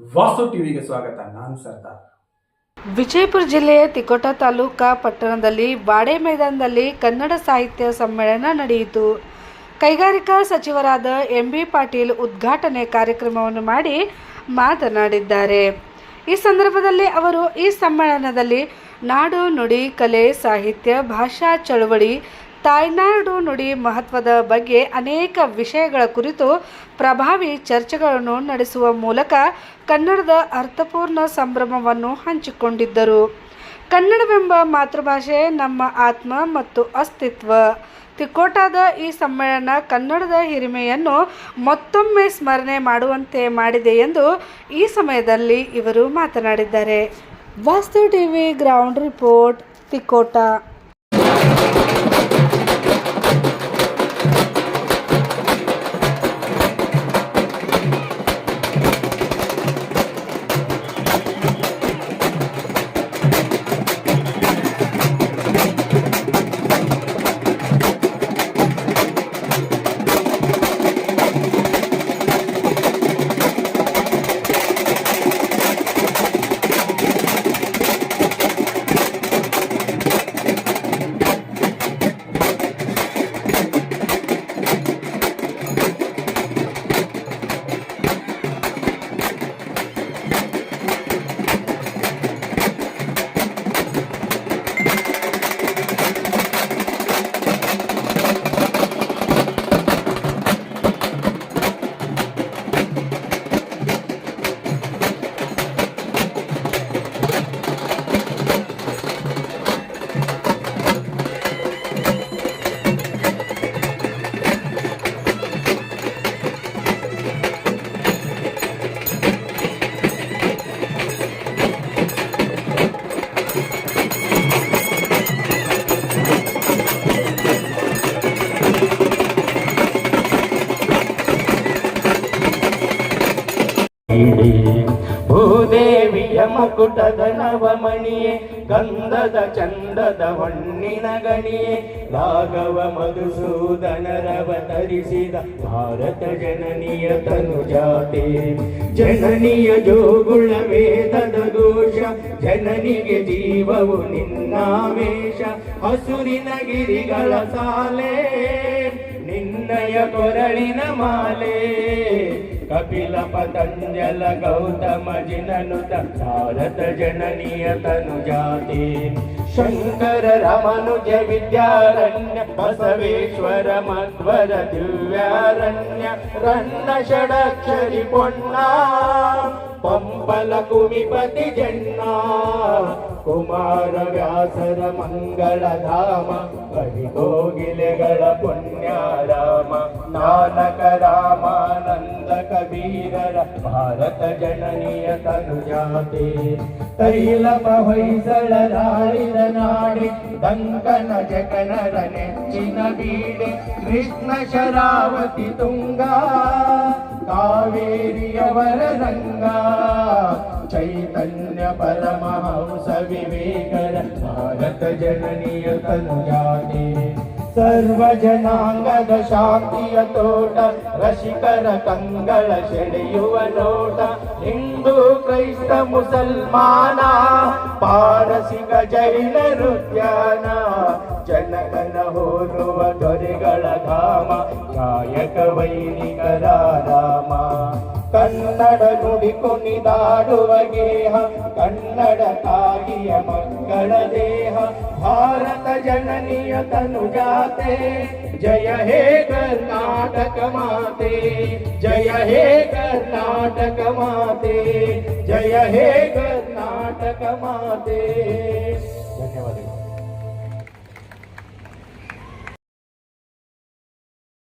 ವಾಸು ಟಿವಿಗೆ ಸ್ವಾಗತ. ನಾನು ಸರ್ದಾರ್. ವಿಜಯಪುರ ಜಿಲ್ಲೆಯ ತಿಕೋಟ ತಾಲೂಕಾ ಪಟ್ಟಣದಲ್ಲಿ ಬಾಡೆ ಮೈದಾನದಲ್ಲಿ ಕನ್ನಡ ಸಾಹಿತ್ಯ ಸಮ್ಮೇಳನ ನಡೆಯಿತು. ಕೈಗಾರಿಕಾ ಸಚಿವರಾದ ಎಂ ಬಿ ಪಾಟೀಲ್ ಉದ್ಘಾಟನೆ ಕಾರ್ಯಕ್ರಮವನ್ನು ಮಾಡಿ ಮಾತನಾಡಿದ್ದಾರೆ. ಈ ಸಂದರ್ಭದಲ್ಲಿ ಅವರು ಈ ಸಮ್ಮೇಳನದಲ್ಲಿ ನಾಡು ನುಡಿ ಕಲೆ ಸಾಹಿತ್ಯ ಭಾಷಾ ಚಳವಳಿ ತಾಯ್ನಾಡು ನುಡಿ ಮಹತ್ವದ ಬಗ್ಗೆ ಅನೇಕ ವಿಷಯಗಳ ಕುರಿತು ಪ್ರಭಾವಿ ಚರ್ಚೆಗಳನ್ನು ನಡೆಸುವ ಮೂಲಕ ಕನ್ನಡದ ಅರ್ಥಪೂರ್ಣ ಸಂಭ್ರಮವನ್ನು ಹಂಚಿಕೊಂಡಿದ್ದರು. ಕನ್ನಡವೆಂಬ ಮಾತೃಭಾಷೆ ನಮ್ಮ ಆತ್ಮ ಮತ್ತು ಅಸ್ತಿತ್ವ. ತಿಕೋಟಾದ ಈ ಸಮ್ಮೇಳನ ಕನ್ನಡದ ಹಿರಿಮೆಯನ್ನು ಮತ್ತೊಮ್ಮೆ ಸ್ಮರಣೆ ಮಾಡುವಂತೆ ಮಾಡಿದೆ ಎಂದು ಈ ಸಮಯದಲ್ಲಿ ಇವರು ಮಾತನಾಡಿದ್ದಾರೆ. ವಾಸ್ತು ಟಿವಿ ಗ್ರೌಂಡ್ ರಿಪೋರ್ಟ್ ತಿಕೋಟ ಭೂದೇವಿಯ ಮಕುಟದ ನವಮಣಿಯೇ, ಗಂಧದ ಚಂದದ ಹೊಣ್ಣಿನ ಗಣಿಯೇ, ರಾಘವ ಮಧುಸೂದನರವತರಿಸಿದ ಭಾರತ ಜನನಿಯ ತನುಜಾತೆ. ಜನನಿಯ ಜೋಗುಳ ವೇದದ ಘೋಷ ಜನನಿಗೆ ಜೀವವು ನಿನ್ನಾವೇಶ, ಹಸುರಿನ ಗಿರಿಗಳ ಸಾಲೆ, ನಿನ್ನಯ ಕೊರಳಿನ ಮಾಲೆ. ಕಪಿಲ ಪತಂಜಲ ಗೌತಮ ಜಿನನುತ ಭಾರತ ಜನನಿಯ ತನು ಜಾತಿ ಶಂಕರ ರಮನುಜ ವಿದ್ಯಾರಣ್ಯ ಬಸವೇಶ್ವರ ಮಧ್ವರ ದಿವ್ಯಾರಣ್ಯ ರನ್ನ ಷಡಕ್ಷರಿ ಪೊನ್ನ ಪಂಪಲ ಕುಮಿಪತಿ ಜನ್ನ ಕುಮಾರ ವ್ಯಾಸರ ಮಂಗಳ ಧಾಮ ಕವಿ ಕೋಗಿಲೆಗಳ ಪುಣ್ಯಾರಾಮ ನಾನಕ ರಾಮಾನಂದ भारत जननिय तनुजाते तैलपुसलारिलनाडि दङ्गनज कनरनेिन कृष्ण शरावति तुङ्गा कावेर्यवरङ्गा चैतन्य परमहंस विवेकन भारतजननियतनुजाते। ರಂಗ ಚೈತನ್ಯ ಪರಮಹಂಸ ವಿವೇಕರ ಭಾರತ ಜನನಿಯ ತನುಜಾತೆ ಸರ್ವ ಜನಾಂಗದ ಶಾಂತಿಯ ತೋಟ ರಸಿಕರ ಕಂಗಳ ಸೆಳೆಯುವ ನೋಟ ಹಿಂದೂ ಕ್ರೈಸ್ತ ಮುಸಲ್ಮಾನ ಪಾರಸಿಕ ಜೈನರು ಉದ್ಯಾನ ಜನಗಣ ಹೋಲುವ ದೊರೆಗಳ ಧಾಮ ಗಾಯಕ ವೈನಿಕರ ರಾಮ ಕನ್ನಡ ನುಡಿ ಕುಣಿದಾಡುವ ಗೇಹ, ಕನ್ನಡ ತಾಯಿಯ ಮಕ್ಕಳ ದೇಹ. ಭಾರತ ಜನನಿಯ ತನುಜಾತೆ, ಜಯ ಹೇ ಕರ್ನಾಟಕ ಮಾತೆ, ಜಯ ಹೇ ಕರ್ನಾಟಕ ಮಾತೆ, ಜಯ ಹೇ ಕರ್ನಾಟಕ ಮಾತೆ. ಧನ್ಯವಾದಗಳು.